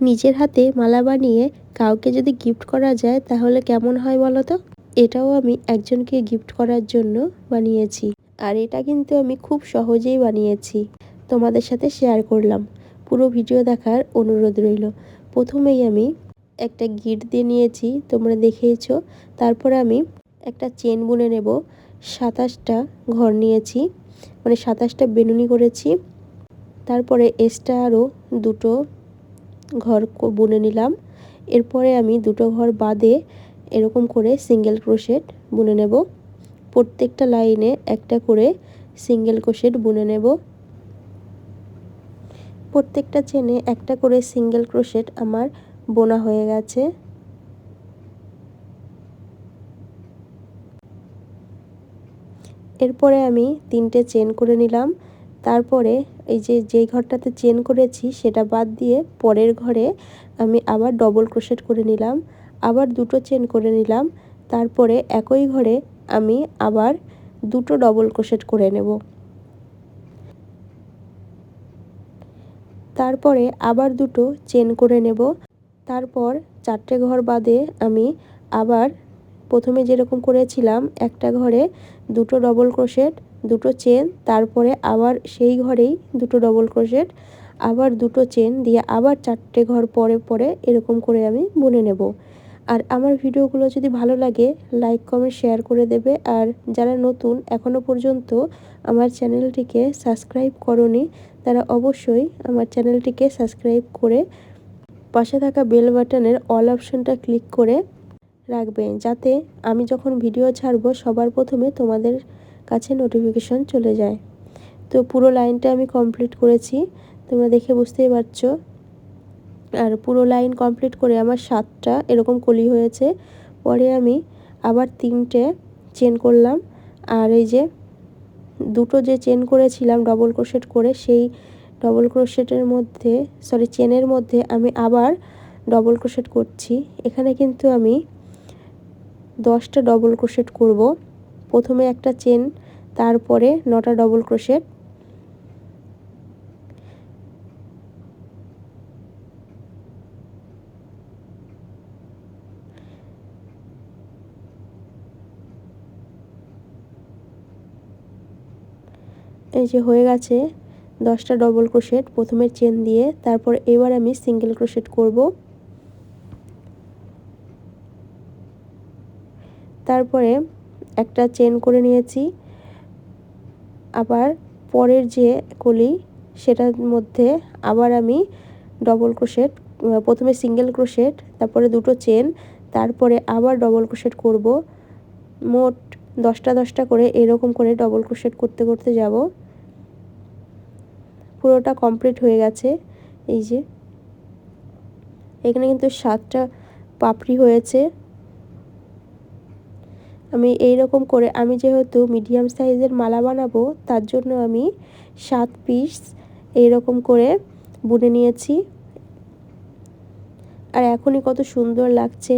নিজের হাতে মালা বানিয়ে কাউকে যদি গিফট করা যায়, তাহলে কেমন হয় বলো তো? এটাও আমি একজনকে গিফট করার জন্য বানিয়েছি। আর এটা কিন্তু আমি খুব সহজেই বানিয়েছি। তোমাদের সাথে শেয়ার করলাম। পুরো ভিডিও দেখার অনুরোধ রইল। প্রথমেই আমি একটা গিট দিয়ে নিয়েছি, তোমরা দেখেইছো। তারপর আমি একটা চেন বুনে নেব। সাতাশটা ঘর নিয়েছি। মানে সাতাশটা বেনুনি করেছি। তারপরে এক্সট্রা আরও দুটো ঘর বুনে নিলাম। এরপরে আমি দুটো ঘর বাদে এরকম করে সিঙ্গেল ক্রোশেট বুনে নেব। প্রত্যেকটা লাইনে একটা করে সিঙ্গেল ক্রোশেট বুনে নেব। প্রত্যেকটা চেনে একটা করে সিঙ্গেল ক্রোশেট আমার বোনা হয়ে গেছে। এরপরে আমি তিনটে চেন করে নিলাম। তারপরে এই যে, যেই ঘরটাতে চেন করেছি সেটা বাদ দিয়ে পরের ঘরে আমি আবার ডবল ক্রোশেট করে নিলাম, আবার দুটো চেন করে নিলাম, তারপরে একই ঘরে আমি আবার দুটো ডবল ক্রোশেট করে নেব। তারপরে আবার দুটো চেন করে নেব, তারপর চারটে ঘর বাদে আমি আবার প্রথমে যেরকম করেছিলাম, একটা ঘরে দুটো ডবল ক্রোশেট দুটো চেন, তারপরে আবার সেই ঘরেই দুটো ডবল ক্রোশেট আবার দুটো চেন দিয়ে আবার চারটে ঘর পরে পরে এরকম করে আমি বুনে নেব। আর আমার ভিডিওগুলো যদি ভালো লাগে লাইক কমেন্ট শেয়ার করে দেবে। আর যারা নতুন এখনও পর্যন্ত আমার চ্যানেলটিকে সাবস্ক্রাইব করনি, তারা অবশ্যই আমার চ্যানেলটিকে সাবস্ক্রাইব করে পাশে থাকা বেল বাটনের অল অপশনটা ক্লিক করে রাখবেন। যাতে আমি যখন ভিডিও ছাড়বো, সবার প্রথমে তোমাদের কাছে নোটিফিকেশন চলে যায়। তো পুরো লাইনটা আমি কমপ্লিট করেছি, তোমরা দেখে বুঝতেই পারছ। আর পুরো লাইন কমপ্লিট করে আমার সাতটা এরকম কলি হয়েছে। পরে আমি আবার তিনটে চেন করলাম। আর এই যে দুটো যে চেন করেছিলাম ডবল ক্রোশেট করে, সেই ডবল ক্রোশেটের মধ্যে সরি চেনের মধ্যে আমি আবার ডবল ক্রোশেট করছি। এখানে কিন্তু আমি দশটা ডবল ক্রোশেট করব। প্রথমে একটা চেন, তারপরে নটা ডবল ক্রোশেট এই যে হয়ে গেছে দশটা ডবল ক্রোশেট প্রথমে চেন দিয়ে তারপর এবার আমি সিঙ্গেল ক্রোশেট করব। তারপরে একটা চেন করে নিয়েছি। আবার পরের যে কলি, সেটার মধ্যে আবার আমি ডবল ক্রোশেট প্রথমে সিঙ্গেল ক্রোশেট তারপরে দুটো চেন তারপরে আবার ডবল ক্রোশেট করব। মোট দশটা দশটা করে এরকম করে ডবল ক্রোশেট করতে করতে যাব। পুরোটা কমপ্লিট হয়ে গেছে। এই যে, এখানে কিন্তু সাতটা পাপড়ি হয়েছে। আমি এই রকম করে, আমি যেহেতু মিডিয়াম সাইজের মালা বানাবো, তার জন্য আমি সাত পিস এইরকম করে বুনে নিয়েছি। আর এখনই কত সুন্দর লাগছে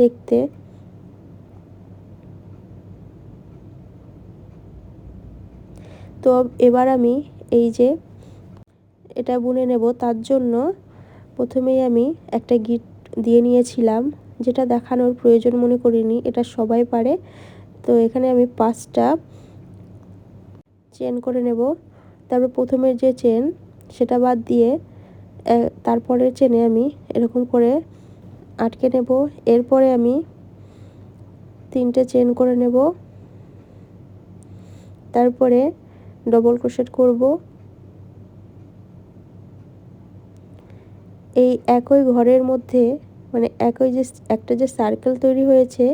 দেখতে। তো এবার আমি এই যে এটা বুনে নেব, তার জন্য প্রথমেই আমি একটা গিট দিয়ে নিয়েছিলাম। যেটা দেখানোর প্রয়োজন মনে করিনি, এটা সবাই পারে। তো এখানে আমি পাঁচটা চেন করে নেব। তারপর প্রথমের যে চেন সেটা বাদ দিয়ে তারপরের চেনে আমি এরকম করে আটকে নেব। এরপরে আমি তিনটে চেন করে নেব। তারপরে ডবল ক্রোশেট করব। এই একই ঘরের মধ্যে মানে একই যে একটা যে সার্কেল তৈরি হয়েছে,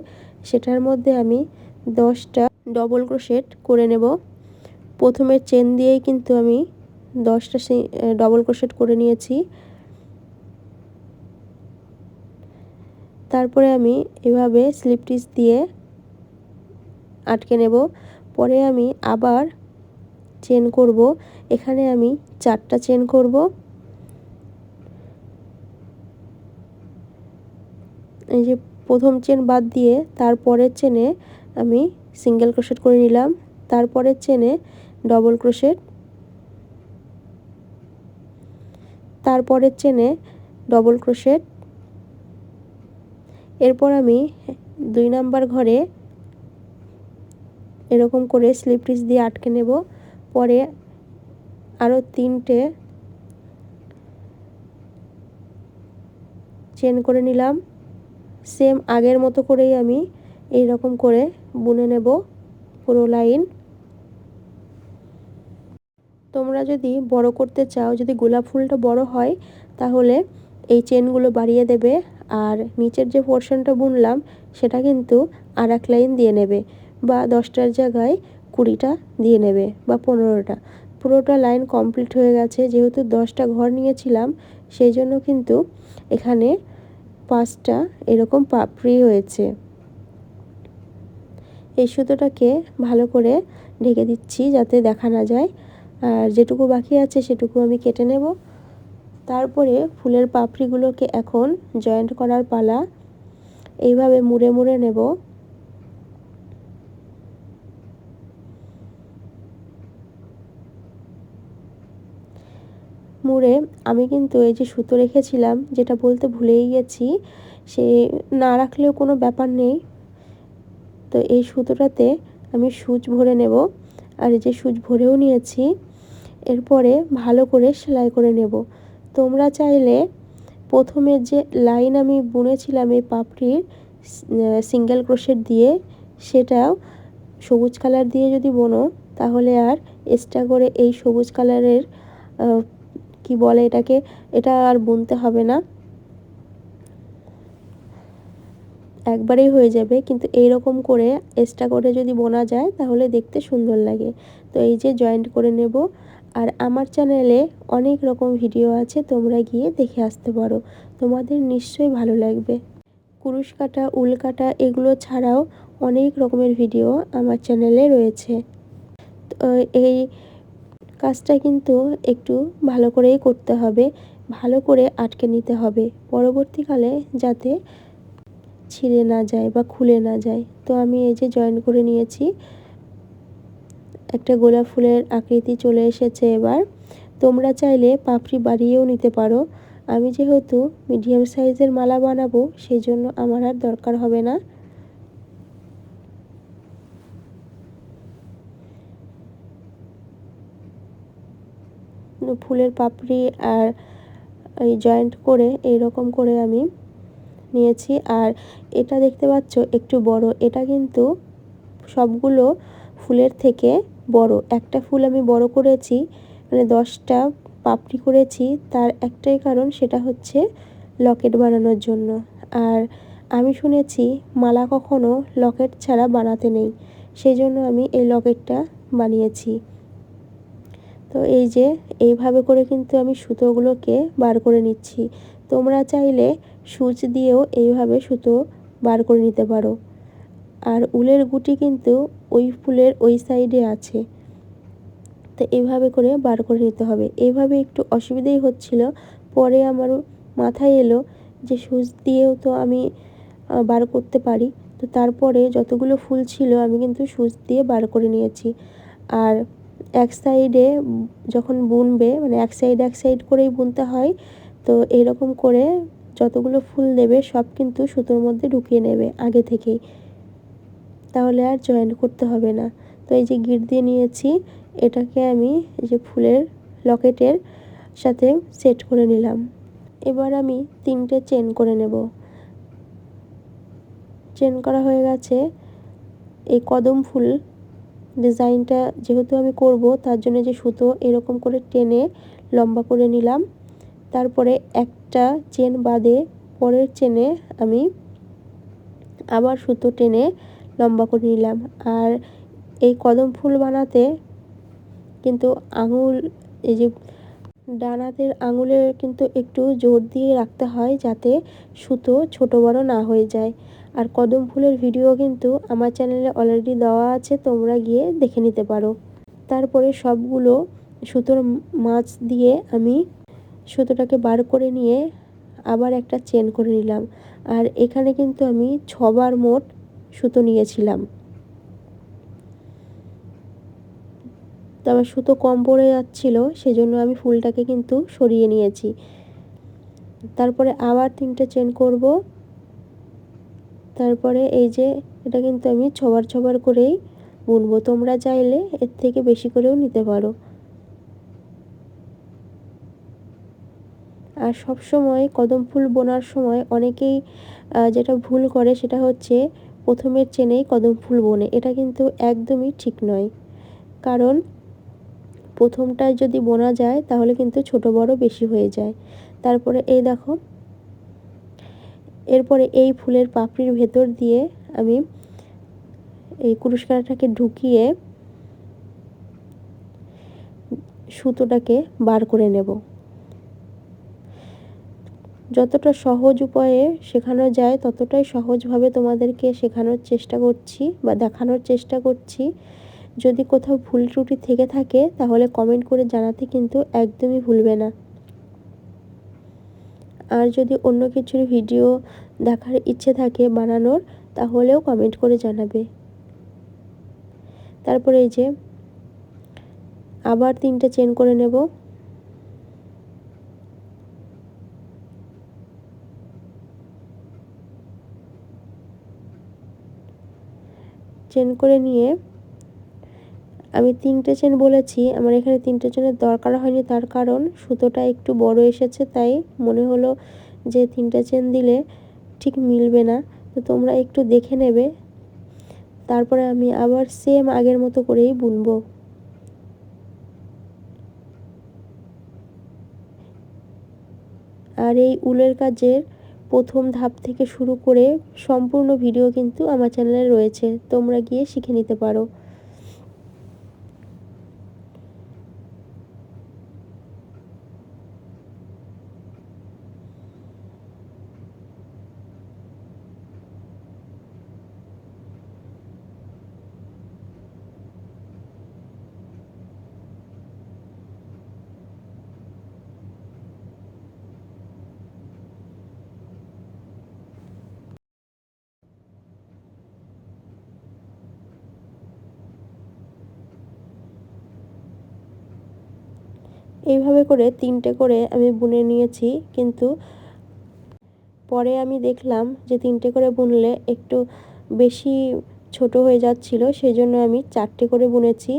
সেটার মধ্যে আমি দশটা ডবল ক্রোশেট করে নেব। প্রথমে চেন দিয়েই কিন্তু আমি দশটা ডবল ক্রোশেট করে নিয়েছি। তারপরে আমি এভাবে স্লিপ টিচ দিয়ে আটকে নেব। পরে আমি আবার চেন করব। এখানে আমি চারটা চেন করব। এই যে প্রথম চেন বাদ দিয়ে তারপরের চেনে আমি সিঙ্গেল ক্রোশেট করে নিলাম তারপরের চেনে ডবল ক্রোশেট তারপরের চেনে ডবল ক্রোশেট এরপর আমি দুই নাম্বার ঘরে এরকম করে স্লিপ পিস দিয়ে আটকে নেব, পরে আরও তিনটে চেন করে নিলাম। সেম আগের মতো করেই আমি এই রকম করে বুনে নেব পুরো লাইন। তোমরা যদি বড় করতে চাও, যদি গোলাপ ফুলটা বড় হয়, তাহলে এই চেনগুলো বাড়িয়ে দেবে আর নিচের যে পোর্শনটা বুনলাম, সেটা কিন্তু আর এক লাইন দিয়ে নেবে বা দশটার জায়গায় কুড়িটা দিয়ে নেবে বা পনেরোটা। পুরোটা লাইন কমপ্লিট হয়ে গেছে, যেহেতু দশটা ঘর নিয়েছিলাম, সেই জন্য কিন্তু এখানে পাঁচটা এরকম পাপড়ি হয়েছে। এই সুতোটাকে ভালো করে ঢেকে দিচ্ছি যাতে দেখা না যায়। আর যেটুকু বাকি আছে সেটুকু আমি কেটে নেব। তারপরে ফুলের পাপড়িগুলোকে এখন জয়েন্ট করার পালা। এইভাবে মুড়ে মুড়ে নেব। মুড়ে আমি কিন্তু এই যে সুতো রেখেছিলাম, যেটা বলতে ভুলেই গেছি, সে না রাখলেও কোনো ব্যাপার নেই। তো এই সুতোটাতে আমি সুচ ভরে নেব, আর এই যে সুচ ভরেও নিয়েছি, এরপরে ভালো করে সেলাই করে নেব। তোমরা চাইলে প্রথমে যে লাইন আমি বুনেছিলাম এই পাপড়ির সিঙ্গেল ক্রোশেট দিয়ে, সেটাও সবুজ কালার দিয়ে যদি বোনো, তাহলে আর এক্সট্রা করে এই সবুজ কালারের কি বলে এটাকে? এটা আর বুনতে হবে না। একবারেই হয়ে যাবে, কিন্তু এই রকম করে এক্সট্রা করে যদি বোনা যায়, তাহলে দেখতে সুন্দর লাগে। তো এই যে জয়েন্ট করে নেব। আর আমার চ্যানেলে অনেক রকম ভিডিও আছে, তোমরা গিয়ে দেখে আসতে পারো। তোমাদের নিশ্চয়ই ভালো লাগবে। কুরুশ কাটা, উল কাটা, এগুলো ছাড়াও অনেক রকমের ভিডিও আমার চ্যানেলে রয়েছে। তো এই কাজটা কিন্তু একটু ভালো করেই করতে হবে, ভালো করে আটকে নিতে হবে। পরবর্তীকালে যাতে ছিঁড়ে না যায় বা খুলে না যায়। তো আমি এই যে জয়েন করে নিয়েছি, একটা গোলাপ ফুলের আকৃতি চলে এসেছে এবার। তোমরা চাইলে পাপড়ি বাড়িয়েও নিতে পারো। আমি যেহেতু মিডিয়াম সাইজের মালা বানাবো সেই জন্য আমার আর দরকার হবে না। ফুলের পাপড়ি আর এই জয়েন্ট করে এই রকম করে আমি নিয়েছি। আর এটা দেখতে পাচ্ছ একটু বড়। এটা কিন্তু সবগুলো ফুলের থেকে বড়। একটা ফুল আমি বড় করেছি মানে দশটা পাপড়ি করেছি। তার একটাই কারণ সেটা হচ্ছে লকেট বানানোর জন্য। আর আমি শুনেছি মালা কখনো লকেট ছাড়া বানাতে নেই। সেই জন্য আমি এই লকেটটা বানিয়েছি। তো এই যে, এইভাবে করে কিন্তু আমি সুতোগুলোকে বার করে নিচ্ছি। তোমরা চাইলে সুচ দিয়েও এইভাবে সুতো বার করে নিতে পারো। আর উলের গুটি কিন্তু ওই ফুলের ওই সাইডে আছে। তো এইভাবে করে বার করে নিতে হবে। এইভাবে একটু অসুবিধেই হচ্ছিল। পরে আমার মাথায় এলো যে সুচ দিয়েও তো আমি বার করতে পারি। তো তারপরে যতগুলো ফুল ছিল আমি কিন্তু সুচ দিয়ে বার করে নিয়েছি। আর এক সাইডে যখন বুনবে মানে এক সাইড এক সাইড করেই বুনতে হয়, তো এরকম করে যতগুলো ফুল দেবে সব কিন্তু সুতোর মধ্যে ঢুকিয়ে নেবে আগে থেকেই। তাহলে আর জয়েন্ট করতে হবে না। তো এই যে গিট দিয়ে নিয়েছি, এটাকে আমি এই যে ফুলের লকেটের সাথে সেট করে নিলাম। এবার আমি তিনটে চেন করে নেব। চেন করা হয়ে গেছে এই কদম ফুল ডিজাইনটা যেহেতু আমি করব, তার জন্য যে সুতো এরকম করে টেনে লম্বা করে নিলাম। তারপরে একটা চেন বাদে পরের চেনে আমি আবার সুতো টেনে লম্বা করে নিলাম। আর এই কদম ফুল বানাতে কিন্তু আঙুল, এই যে ডানাতের আঙুলের কিন্তু একটু জোর দিয়ে রাখতে হয় যাতে সুতো ছোট বড় না হয়ে যায়। আর কদম ফুলের ভিডিও কিন্তু আমার চ্যানেলে অলরেডি দেওয়া আছে, তোমরা গিয়ে দেখে নিতে পারো। তারপরে সবগুলো সুতোর মাছ দিয়ে আমি সুতোটাকে বার করে নিয়ে আবার একটা চেন করে নিলাম। আর এখানে কিন্তু আমি ছবার মোট সুতো নিয়েছিলাম। তো আমার সুতো কম পড়ে যাচ্ছিল, সেজন্য আমি ফুলটাকে কিন্তু সরিয়ে নিয়েছি। তারপরে আবার তিনটে চেন করব। তারপরে এই যে এটা কিন্তু আমি ছবার ছবার করেই বুনবো। তোমরা চাইলে এর থেকে বেশি করেও নিতে পারো। আর সব সময় কদম ফুল বোনার সময় অনেকেই যেটা ভুল করে সেটা হচ্ছে প্রথমের চেনেই কদম ফুল বোনে। এটা কিন্তু একদমই ঠিক নয়। কারণ প্রথমটায় যদি বোনা যায়, তাহলে কিন্তু ছোট বড় বেশি হয়ে যায়। তারপরে এই দেখো, এরপরে এই ফুলের পাপড়ির ভেতর দিয়ে আমি এই কুরুশকারাটাকে ঢুকিয়ে সুতোটাকে বার করে নেব। যতটা সহজ উপায়ে শেখানো যায়, ততটাই সহজভাবে তোমাদেরকে শেখানোর চেষ্টা করছি বা দেখানোর চেষ্টা করছি। যদি কোথাও ভুল ত্রুটি থেকে থাকে, তাহলে কমেন্ট করে জানাতে কিন্তু একদমই ভুলবে না। আর যদি অন্য কিছুর ভিডিও দেখার ইচ্ছে থাকে বানানোর, তাহলেও কমেন্ট করে জানাবে। তারপরে এই যে, আবার তিনটে চেন করে নেব। চেন করে নিয়ে আমি তিনটে চেন বলেছি, আমার এখানে তিনটে চেনের দরকার হয়নি, তার কারণ সুতোটা একটু বড় এসেছে, তাই মনে হলো যে তিনটে চেন দিলে ঠিক মিলবে না। তো তোমরা একটু দেখে নেবে। তারপরে আমি আবার সেম আগের মতো করেই বুনবো। আর এই উলের কাজের প্রথম ধাপ থেকে শুরু করে সম্পূর্ণ ভিডিও কিন্তু আমার চ্যানেলে রয়েছে, তোমরা গিয়ে শিখে নিতে পারো। এইভাবে করে তিনটে করে আমি বুনে নিয়েছি, কিন্তু পরে আমি দেখলাম যে তিনটে করে বুনলে একটু বেশি ছোট হয়ে যাচ্ছিল সেই জন্য আমি চারটে করে বুনেছি।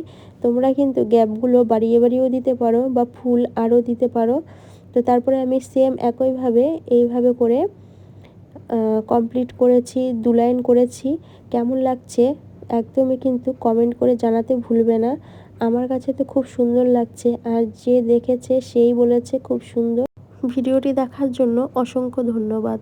তোমরা কিন্তু গ্যাপগুলো বাড়িয়ে বাড়িয়েও দিতে পারো বা ফুল আরও দিতে পারো। তো তারপরে আমি সেম একইভাবে, এইভাবে করে কমপ্লিট করেছি, দু লাইন করেছি। কেমন লাগছে একদমই কিন্তু কমেন্ট করে জানাতে ভুলবে না। আমার কাছে তো খুব সুন্দর লাগছে আর যে দেখেছে সেই বলেছে খুব সুন্দর। ভিডিওটি দেখার জন্য অসংখ্য ধন্যবাদ।